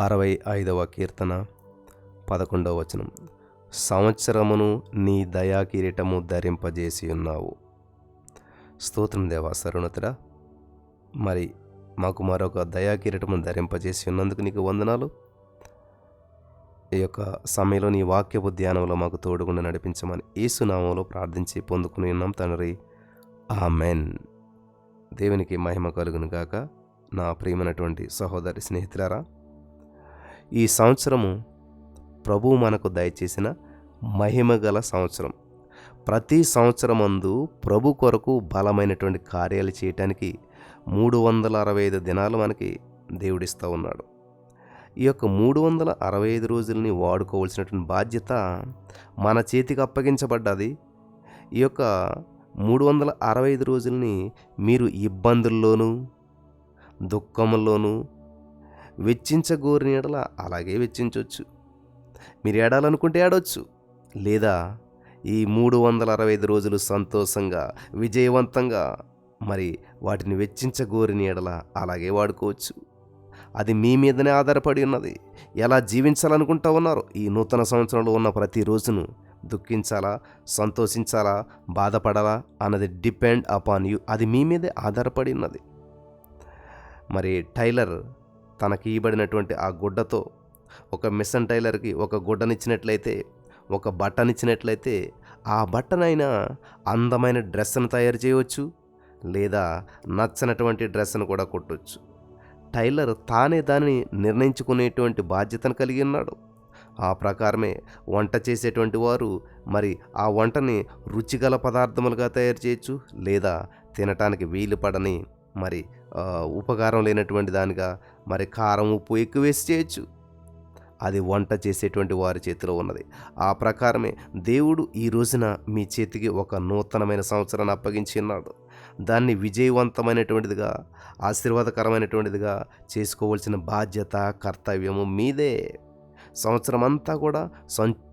అరవై ఐదవ కీర్తన పదకొండవ వచనం. సంవత్సరమును నీ దయా కిరీటము ధరింపజేసి ఉన్నావు. స్తోత్రం దేవా సరుణతుడా మరి మాకు మరొక దయా కిరీటము ధరింపజేసి ఉన్నందుకు నీకు వందనాలు. ఈ యొక్క సమయంలో నీ వాక్యపు ధ్యానంలో మాకు తోడుగుండా నడిపించమని ఈసునామంలో ప్రార్థించి పొందుకుని ఉన్నాం తండ్రి. ఆమెన్. దేవునికి మహిమ కలుగును గాక. నా ప్రియమైనటువంటి సహోదరి స్నేహితులారా ఈ సంవత్సరము ప్రభువు మనకు దయచేసిన మహిమ గల సంవత్సరం. ప్రతి సంవత్సరమందు ప్రభు కొరకు బలమైనటువంటి కార్యాలు చేయటానికి మూడు వందల అరవై ఐదు దినాలు మనకి దేవుడిస్తూ ఉన్నాడు. ఈ యొక్క మూడు వందల అరవై ఐదు రోజుల్ని వాడుకోవాల్సినటువంటి బాధ్యత మన చేతికి అప్పగించబడ్డది. ఈ యొక్క మూడు వందల అరవై ఐదు రోజుల్ని మీరు ఇబ్బందుల్లోనూ దుఃఖంలోనూ వెచ్చించగోరిన ఎడల అలాగే వెచ్చించవచ్చు మీరు ఏడాలనుకుంటే ఏడవచ్చు లేదా ఈ మూడు వందల అరవై ఐదు రోజులు సంతోషంగా విజయవంతంగా మరి వాటిని వెచ్చించగోరిన ఎడల అలాగే వాడుకోవచ్చు. అది మీ మీదనే ఆధారపడి ఉన్నది. ఎలా జీవించాలనుకుంటా ఉన్నారో ఈ నూతన సంవత్సరంలో ఉన్న ప్రతి రోజును దుఃఖించాలా సంతోషించాలా బాధపడాలా అన్నది డిపెండ్ అపాన్ యూ. అది మీ మీదే ఆధారపడి ఉన్నది. మరి టైలర్ తనకి ఇవ్వబడినటువంటి ఆ గుడ్డతో ఒక మిషన్ టైలర్కి ఒక గుడ్డనిచ్చినట్లయితే ఒక బట్టనిచ్చినట్లయితే ఆ బట్టనైనా అందమైన డ్రెస్ను తయారు చేయవచ్చు లేదా నచ్చనటువంటి డ్రెస్ను కూడా కుట్టవచ్చు టైలర్ తానే దానిని నిర్ణయించుకునేటువంటి బాధ్యతను కలిగి ఉన్నాడు. ఆ ప్రకారమే వంట చేసేటువంటి వారు మరి ఆ వంటని రుచిగల పదార్థములుగా తయారు చేయొచ్చు లేదా తినటానికి వీలు పడని మరి ఉపకారం లేనటువంటి దానిగా మరి కారం ఉప్పు ఎక్కువ వేసి చేయొచ్చు. అది వంట చేసేటువంటి వారి చేతిలో ఉన్నది. ఆ ప్రకారమే దేవుడు ఈ రోజున మీ చేతికి ఒక నూతనమైన సంవత్సరాన్ని అప్పగించి ఉన్నాడు. దాన్ని విజయవంతమైనటువంటిదిగా ఆశీర్వాదకరమైనటువంటిదిగా చేసుకోవాల్సిన బాధ్యత కర్తవ్యము మీదే. సంవత్సరం అంతా కూడా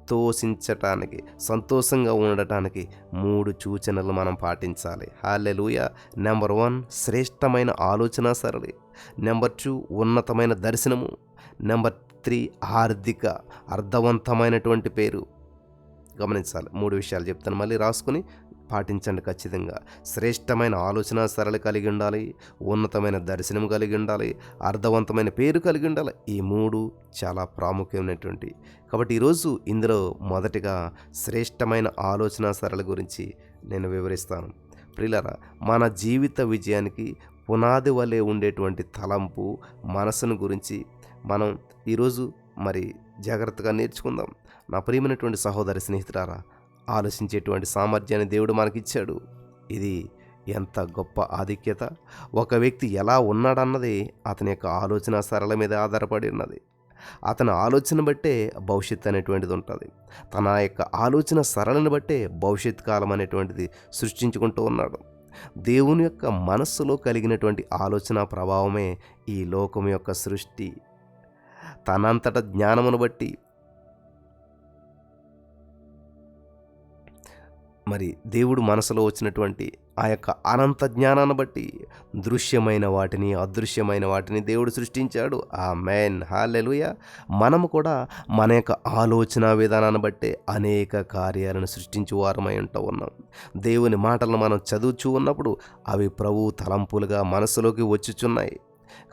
సంతోషించటానికి సంతోషంగా ఉండటానికి మూడు సూచనలు మనం పాటించాలి. హాలెలుయ నెంబర్ వన్ శ్రేష్టమైన ఆలోచన సరళి. నెంబర్ టూ ఉన్నతమైన దర్శనము. నెంబర్ త్రీ ఆర్థిక అర్థవంతమైనటువంటి పేరు. గమనించాలి. మూడు విషయాలు చెప్తాను. మళ్ళీ రాసుకుని పాటించండి ఖచ్చితంగా. శ్రేష్టమైన ఆలోచన సరళి కలిగి ఉండాలి. ఉన్నతమైన దర్శనం కలిగి ఉండాలి. అర్థవంతమైన పేరు కలిగి ఉండాలి. ఈ మూడు చాలా ప్రాముఖ్యమైనటువంటి. కాబట్టి ఈరోజు ఇందులో మొదటిగా శ్రేష్టమైన ఆలోచన సరళి గురించి నేను వివరిస్తాను. ప్రిలరా మన జీవిత విజయానికి పునాది వలె ఉండేటువంటి తలంపు మనసును గురించి మనం ఈరోజు మరి జాగ్రత్తగా నేర్చుకుందాం. నా ప్రియమైనటువంటి సహోదరి స్నేహితురారా ఆలోచించేటువంటి సామర్థ్యాన్ని దేవుడు మనకిచ్చాడు. ఇది ఎంత గొప్ప ఆధిక్యత. ఒక వ్యక్తి ఎలా ఉన్నాడన్నది అతని యొక్క ఆలోచన సరళ మీద ఆధారపడి ఉన్నది. అతని ఆలోచన బట్టే భవిష్యత్ అనేటువంటిది ఉంటుంది. తన యొక్క ఆలోచన సరళని బట్టే భవిష్యత్ కాలం అనేటువంటిది సృష్టించుకుంటూ ఉన్నాడు. దేవుని యొక్క మనస్సులో కలిగినటువంటి ఆలోచన ప్రభావమే ఈ లోకం యొక్క సృష్టి. తనంతట జ్ఞానమును బట్టి మరి దేవుడు మనసులో వచ్చినటువంటి ఆ యొక్క అనంత జ్ఞానాన్ని బట్టి దృశ్యమైన వాటిని అదృశ్యమైన వాటిని దేవుడు సృష్టించాడు. ఆ మ్యాన్ హాలెలుయ. మనము కూడా మన యొక్క ఆలోచన విధానాన్ని బట్టే అనేక కార్యాలను సృష్టించి వారమై ఉంటూ ఉన్నాం. దేవుని మాటలను మనం చదువుచూ ఉన్నప్పుడు అవి ప్రభు తలంపులుగా మనసులోకి వచ్చుచున్నాయి.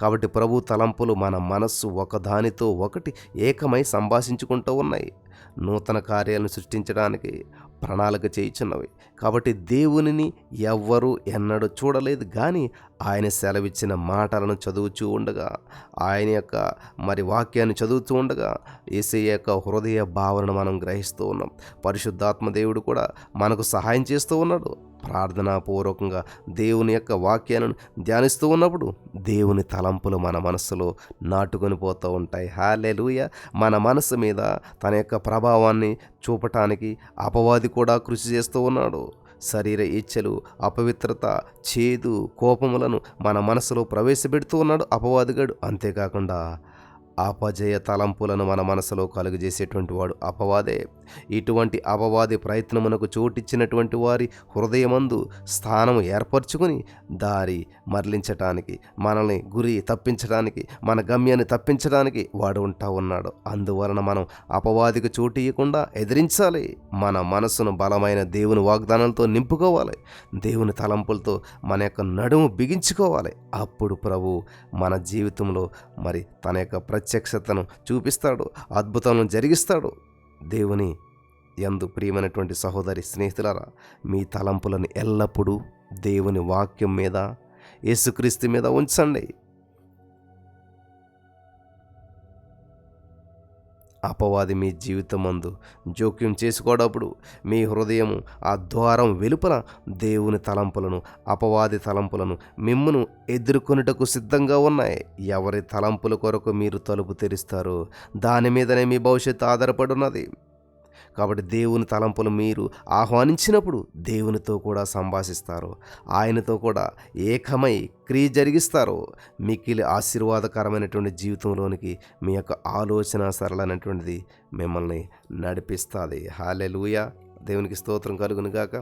కాబట్టి ప్రభు తలంపులు మన మనస్సు ఒకదానితో ఒకటి ఏకమై సంభాషించుకుంటూ ఉన్నాయి. నూతన కార్యాలను సృష్టించడానికి ప్రణాళిక చేయుచున్నవి. కాబట్టి దేవునిని ఎవ్వరూ ఎన్నడూ చూడలేదు. కానీ ఆయన సెలవిచ్చిన మాటలను చదువుతూ ఉండగా ఆయన యొక్క మరి వాక్యాన్ని చదువుతూ ఉండగా ఏసే యొక్క హృదయ భావనను మనం గ్రహిస్తూ ఉన్నాం. పరిశుద్ధాత్మ దేవుడు కూడా మనకు సహాయం చేస్తూ ఉన్నాడు. ప్రార్థనాపూర్వకంగా దేవుని యొక్క వాక్యాలను ధ్యానిస్తూ ఉన్నప్పుడు దేవుని తలంపులు మన మనసులో నాటుకొని పోతూ ఉంటాయి. హాలెలూయ మన మనసు మీద తన యొక్క ప్రభావాన్ని చూపటానికి అపవాది కూడా కృషి చేస్తూ ఉన్నాడు. శరీర ఇచ్చలు అపవిత్రత చేదు కోపములను మన మనసులో ప్రవేశపెడుతూ ఉన్నాడు అపవాదిగాడు అంతేకాకుండా ఆపజయ తలంపులను మన మనసులో కలుగజేసేటువంటి వాడు అపవాదే. ఇటువంటి అపవాది ప్రయత్నమునకు చోటిచ్చినటువంటి వారి హృదయమందు స్థానము ఏర్పరచుకుని దారి మరలించటానికి మనల్ని గురి తప్పించడానికి మన గమ్యాన్ని తప్పించడానికి వాడు ఉంటా ఉన్నాడు. అందువలన మనం అపవాదికి చోటు ఇవ్వకుండా ఎదిరించాలి. మన మనసును బలమైన దేవుని వాగ్దానాలతో నింపుకోవాలి. దేవుని తలంపులతో మన యొక్క నడుము బిగించుకోవాలి. అప్పుడు ప్రభు మన జీవితంలో మరి తన యొక్క ప్రత్యక్షతను చూపిస్తాడు అద్భుతాలను జరిగిస్తాడు. దేవుని ఎందు ప్రియమైనటువంటి సహోదరి స్నేహితులారా మీ తలంపులను ఎల్లప్పుడూ దేవుని వాక్యం మీద యేసుక్రీస్తు మీద ఉంచండి. అపవాది మీ జీవితమందు జోక్యం చేసుకోవడప్పుడు మీ హృదయము ఆ ద్వారం వెలుపల దేవుని తలంపులను అపవాది తలంపులను మిమ్మను ఎదుర్కొనుటకు సిద్ధంగా ఉన్నాయి. ఎవరి తలంపుల కొరకు మీరు తలుపు తెరుస్తారో దాని మీదనే మీ భవిష్యత్తు ఆధారపడి ఉన్నది కాబట్టి దేవుని తలంపులు మీరు ఆహ్వానించినప్పుడు దేవునితో కూడా సంభాషిస్తారు. ఆయనతో కూడా ఏకమై క్రియ జరిగిస్తారు. మిక్కిలి ఆశీర్వాదకరమైనటువంటి జీవితంలోనికి మీ యొక్క ఆలోచన సరళమైనటువంటిది మిమ్మల్ని నడిపిస్తుంది. హాలెలుయ దేవునికి స్తోత్రం కలుగును గాక.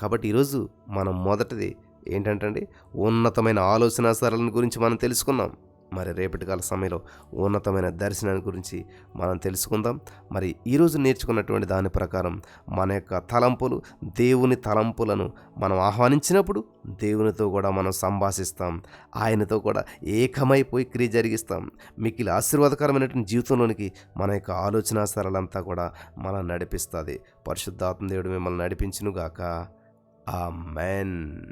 కాబట్టి ఈరోజు మనం మొదటిది ఏంటంటే ఉన్నతమైన ఆలోచన సరళని గురించి మనం తెలుసుకున్నాం. మరి రేపటి కాల సమయంలో ఉన్నతమైన దర్శనాన్ని గురించి మనం తెలుసుకుందాం. మరి ఈరోజు నేర్చుకున్నటువంటి దాని ప్రకారం మన యొక్క తలంపులు దేవుని తలంపులను మనం ఆహ్వానించినప్పుడు దేవునితో కూడా మనం సంభాషిస్తాం. ఆయనతో కూడా ఏకమైపోయి క్రియ జరిగిస్తాం. మిక్కిలి ఆశీర్వాదకరమైనటువంటి జీవితంలోనికి మన యొక్క ఆలోచన సరళంతా కూడా మనం నడిపిస్తుంది. పరిశుద్ధాత్మ దేవుడు మిమ్మల్ని నడిపించునుగాక. ఆ మెన్